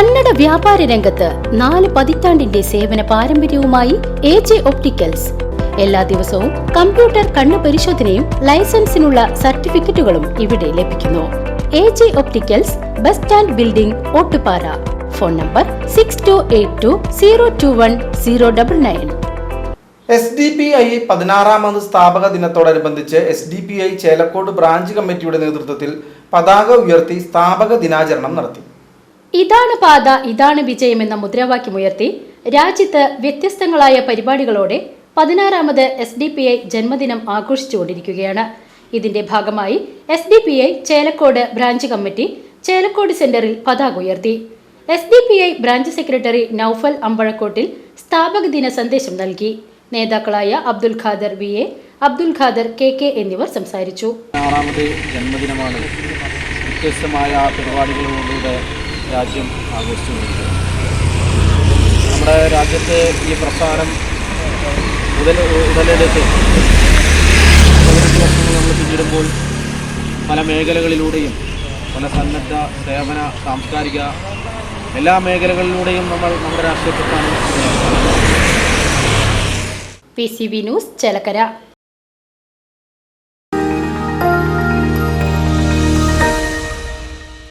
കന്നഡ വ്യാപാര രംഗത്ത് നാല് പതിറ്റാണ്ടിന്റെ സേവന പാരമ്പര്യവുമായി എ ജെ ഒപ്റ്റിക്കൽസ്. എല്ലാ ദിവസവും കമ്പ്യൂട്ടർ കണ്ണു പരിശോധനയും ലൈസൻസിനുള്ള സർട്ടിഫിക്കറ്റുകളും ഇവിടെ ലഭിക്കുന്നു. A J opticals bus stand building Ottupara. Phone number six two eight two zero two one zero double nine S D P I പതിനാറാമത് സ്ഥാപക ദിനത്തോടനുബന്ധിച്ച് S D P I Chelakkode branch കമ്മിറ്റിയുടെ നേതൃത്വത്തിൽ പതാക ഉയർത്തി സ്ഥാപക ദിനാചരണം നടത്തി. ഇതാണ് പാത ഇതാണ് വിജയം എന്ന മുദ്രാവാക്യമുയർത്തി രാജ്യത്ത് വ്യത്യസ്തങ്ങളായ പരിപാടികളോടെ പതിനാറാമത് എസ് ഡി പി ഐ ജന്മദിനം ആഘോഷിച്ചുകൊണ്ടിരിക്കുകയാണ്. ഇതിന്റെ ഭാഗമായി S D P I Chelakkode branch committee Chelakkode സെന്ററിൽ പതാക ഉയർത്തി. S D P I branch secretary Noufal Ambazhakottil സ്ഥാപക ദിന സന്ദേശം നൽകി. നേതാക്കളായ Abdul Khader V A Abdul Khader K K എന്നിവർ സംസാരിച്ചു. ജന്മദിനമാണ്. രാജ്യം ആഘോഷിച്ചുകൊണ്ടിരിക്കുന്നത് നമ്മുടെ രാജ്യത്തെ ഈ പ്രസ്ഥാനം മുതൽ ഉടലെടുത്ത് വർഷങ്ങൾ നമ്മൾ പിന്നിടുമ്പോൾ പല മേഖലകളിലൂടെയും പല സന്നദ്ധ സേവന സാംസ്കാരിക എല്ലാ മേഖലകളിലൂടെയും നമ്മൾ നമ്മുടെ രാഷ്ട്രീയ പ്രസ്ഥാനം P C B news Chelakkara.